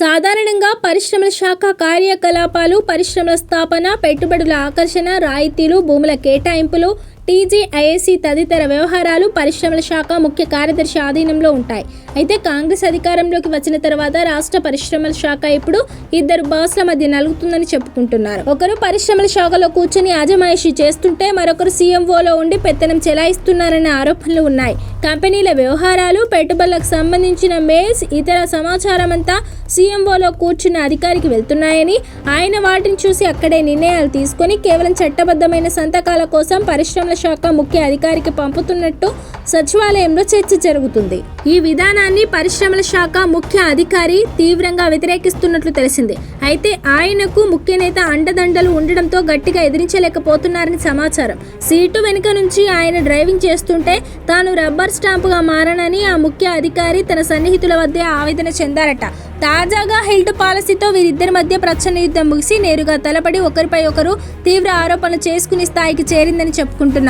సాధారణంగా పరిశ్రమల శాఖ కార్యకలాపాలు పరిశ్రమల స్థాపన పెట్టుబడుల ఆకర్షణ రాయితీలు భూముల కేటాయింపులు టీజీఐఏసీ తదితర వ్యవహారాలు పరిశ్రమల శాఖ ముఖ్య కార్యదర్శి ఆధీనంలో ఉంటాయి. అయితే కాంగ్రెస్ అధికారంలోకి వచ్చిన తర్వాత రాష్ట్ర పరిశ్రమల శాఖ ఇప్పుడు ఇద్దరు బాస్ల మధ్య నలుగుతుందని చెప్పుకుంటున్నారు. ఒకరు పరిశ్రమల శాఖలో కూర్చొని అజమాయిషీ చేస్తుంటే మరొకరు సీఎంఓలో ఉండి పెత్తనం చెలాయిస్తున్నారనే ఆరోపణలు ఉన్నాయి. కంపెనీల వ్యవహారాలు పెట్టుబడులకు సంబంధించిన మెయిల్స్ ఇతర సమాచారం అంతా సీఎంఓలో కూర్చున్న అధికారికి వెళ్తున్నాయని ఆయన వాటిని చూసి అక్కడే నిర్ణయాలు తీసుకొని కేవలం చట్టబద్ధమైన సంతకాల కోసం పరిశ్రమల శాఖ ముఖ్య అధికారికి పంపుతున్నట్టు సచివాలయంలో చర్చ జరుగుతుంది. ఈ విధానాన్ని పరిశ్రమల శాఖ ముఖ్య అధికారి తీవ్రంగా వ్యతిరేకిస్తున్నట్లు తెలిసింది. అయితే ఆయనకు ముఖ్య నేత అండదండలు ఉండడంతో గట్టిగా ఎదిరించలేకపోతున్నారని సమాచారం. సీటు వెనుక నుంచి ఆయన డ్రైవింగ్ చేస్తుంటే తాను రబ్బర్ స్టాంపుగా మారనని ఆ ముఖ్య అధికారి తన సన్నిహితుల వద్ద ఆవేదన చెందారట. తాజాగా హిల్ట్ పాలసీతో వీరిద్దరి మధ్య ప్రచన్న యుద్ధం ముగిసి నేరుగా తలపడి ఒకరిపై ఒకరు తీవ్ర ఆరోపణలు చేసుకునే స్థాయికి చేరిందని చెప్పుకుంటున్నారు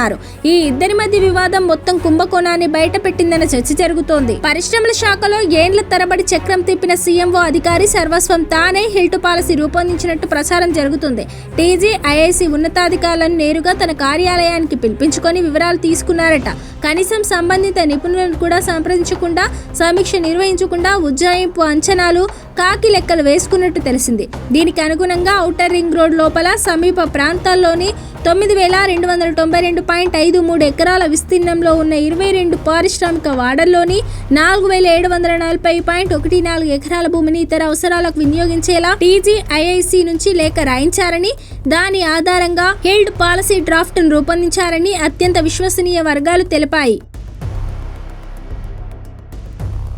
ఈ ఇద్దరి మధ్య వివాదం మొత్తం కుంభకోణాన్ని బయట పెట్టిందన్న చర్చ జరుగుతోంది. పరిశ్రమల శాఖలో ఏండ్ల తరబడి చక్రం తిప్పిన సీఎంఓ అధికారి సర్వస్వం తానే హిల్ట్ పాలసీ రూపొందించినట్టు ప్రచారం జరుగుతుంది. టీజీ ఐఐసి ఉన్నతాధికారులను నేరుగా తన కార్యాలయానికి పిలిపించుకొని వివరాలు తీసుకున్నారట. కనీసం సంబంధిత నిపుణులను కూడా సంప్రదించకుండా సమీక్ష నిర్వహించకుండా ఉజ్జాయింపు అంచనాలు కాకి లెక్కలు వేసుకున్నట్టు తెలిసింది. దీనికి అనుగుణంగా ఔటర్ రింగ్ రోడ్ లోపల సమీప ప్రాంతాల్లోని తొమ్మిది వేల రెండు వందల తొంభై రెండు పాయింట్ ఐదు మూడు ఎకరాల విస్తీర్ణంలో ఉన్న ఇరవై రెండు పారిశ్రామిక వాడల్లోని నాలుగు వేల ఏడు వందల నలభై పాయింట్ ఒకటి నాలుగు ఎకరాల భూమిని ఇతర అవసరాలకు వినియోగించేలా టీజీఐఐసి నుంచి లేఖ రాయించారని దాని ఆధారంగా హెల్డ్ పాలసీ డ్రాఫ్ట్ను రూపొందించారని అత్యంత విశ్వసనీయ వర్గాలు తెలిపాయి.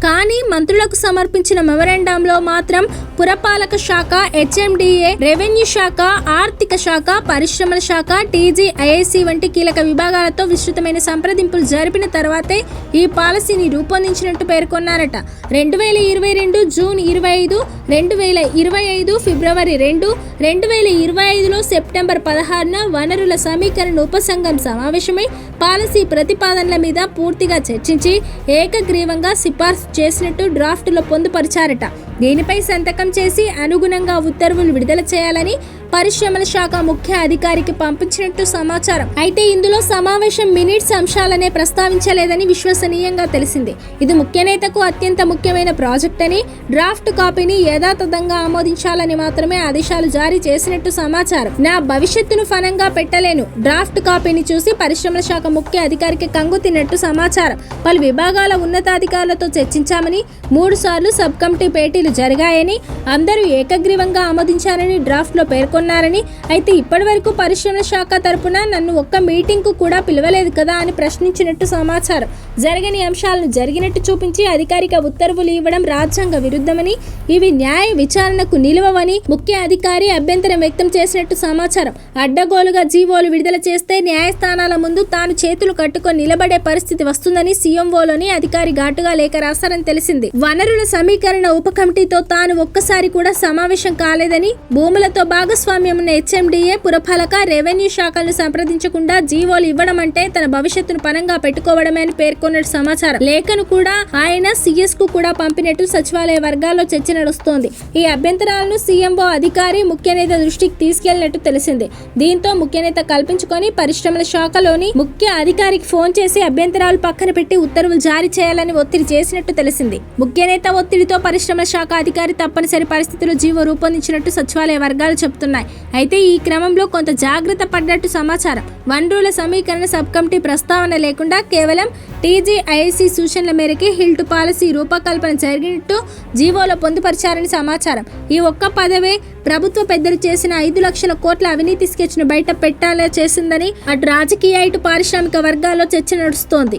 కానీ మంత్రులకు సమర్పించిన మెమరాండంలో మాత్రం పురపాలక శాఖ హెచ్ఎండిఏ రెవెన్యూ శాఖ ఆర్థిక శాఖ పరిశ్రమల శాఖ టీజీఐఐసి వంటి కీలక విభాగాలతో విస్తృతమైన సంప్రదింపులు జరిపిన తర్వాతే ఈ పాలసీని రూపొందించినట్టు పేర్కొన్నారట. రెండు వేల ఇరవై రెండు జూన్ ఇరవై ఐదు రెండు వేల ఇరవై ఐదు ఫిబ్రవరి రెండు రెండు వేల ఇరవై ఐదులో సెప్టెంబర్ పదహారున వనరుల సమీకరణ ఉపసంఘం సమావేశమై పాలసీ ప్రతిపాదనల మీద పూర్తిగా చర్చించి ఏకగ్రీవంగా సిఫార్సు చేసినట్టు డ్రాఫ్ట్లో పొందుపరిచారట. దీనిపై సంతకం చేసి అనుగుణంగా ఉత్తర్వులు విడుదల చేయాలని పరిశ్రమల శాఖ ముఖ్య అధికారికి పంపించినట్టు సమాచారం. అయితే ఇందులో సమావేశం మినిట్స్ అంశాలనే ప్రస్తావించలేదని విశ్వసనీయంగా తెలిసింది. ఇది ముఖ్య నేతకు అత్యంత ముఖ్యమైన ప్రాజెక్ట్ అని డ్రాఫ్ట్ కాపీని యథాతథంగా ఆమోదించాలని మాత్రమే ఆదేశాలు జారీ చేసినట్టు సమాచారం. నా భవిష్యత్తును ఫలంగా పెట్టలేను. డ్రాఫ్ట్ కాపీని చూసి పరిశ్రమల శాఖ ముఖ్య అధికారికి కంగు తిన్నట్టు సమాచారం. పలు విభాగాల ఉన్నతాధికారులతో చర్చించామని మూడు సార్లు సబ్ కమిటీ భేటీలు జరిగాయని అందరూ ఏకగ్రీవంగా ఆమోదించారని డ్రాఫ్ట్లో పేర్కొన్నారని అయితే ఇప్పటివరకు పరిశ్రమల శాఖ తరపున నన్ను ఒక్క మీటింగ్కు కూడా పిలవలేదు కదా అని ప్రశ్నించినట్టు సమాచారం. జరగని అంశాలను జరిగినట్టు చూపించి అధికారిక ఉత్తర్వులు ఇవ్వడం రాజ్యాంగ విరుద్ధమని ఇవి న్యాయ విచారణకు నిలువవని ముఖ్య అధికారి అభ్యంతరం వ్యక్తం చేసినట్టు సమాచారం. అడ్డగోలుగా జీవోలు విడుదల చేస్తే న్యాయస్థానాల ముందు తాను చేతులు కట్టుకొని నిలబడే పరిస్థితి వస్తుందని సీఎంఓలోని అధికారి ఘాటుగా లేఖ రాశారని తెలిసింది. వనరుల సమీకరణ ఉప కమిటీతో తాను ఒక్కసారి కూడా సమావేశం కాలేదని భూములతో భాగస్వామ్యం ఉన్న హెచ్ఎండిఏ పురపాలక రెవెన్యూ శాఖలను సంప్రదించకుండా జీవోలు ఇవ్వడం అంటే తన భవిష్యత్తును పరంగా పెట్టుకోవడమే అని పేర్కొన్నట్టు సమాచారం. లేఖను కూడా ఆయన సిఎస్కు కూడా పంపినట్టు సచివాలయ వర్గాల్లో చర్చ నడుస్తోంది. ఈ అభ్యంతరాలను సీఎంఓ అధికారి ముఖ్య నేత దృష్టికి తీసుకెళ్ళినట్టు తెలిసింది. దీంతో ముఖ్య నేత కల్పించుకొని పరిశ్రమల శాఖలోని ముఖ్య అధికారికి ఫోన్ చేసి అభ్యంతరాలు పక్కన పెట్టి ఉత్తర్వులు జారీ చేయాలని ఒత్తిడి చేసినట్టు తెలిసింది. ముఖ్య నేత ఒత్తిడితో పరిశ్రమల శాఖ అధికారి తప్పనిసరి పరిస్థితుల్లో జీవో రూపొందించినట్టు సచివాలయ వర్గాలు చెబుతున్నాయి. అయితే ఈ క్రమంలో కొంత జాగ్రత్త పడ్డట్టు సమాచారం. వనరుల సమీకరణ సబ్ కమిటీ ప్రస్తావన లేకుండా కేవలం టీజీఐసి సూచనల మేరకే హిల్ట్ పాలసీ రూపకల్పన జరిగినట్టు జీవోలో పొందుపరిచారని సమాచారం. ఈ ఒక్క పదవే ప్రభుత్వ పెద్దలు చేసిన ఐదు లక్షల కోట్ల అవినీతి స్కెచ్ను బయట పెట్టాలే చేసిందని అటు రాజకీయ ఇటు పారిశ్రామిక వర్గాల్లో చర్చ నడుస్తోంది.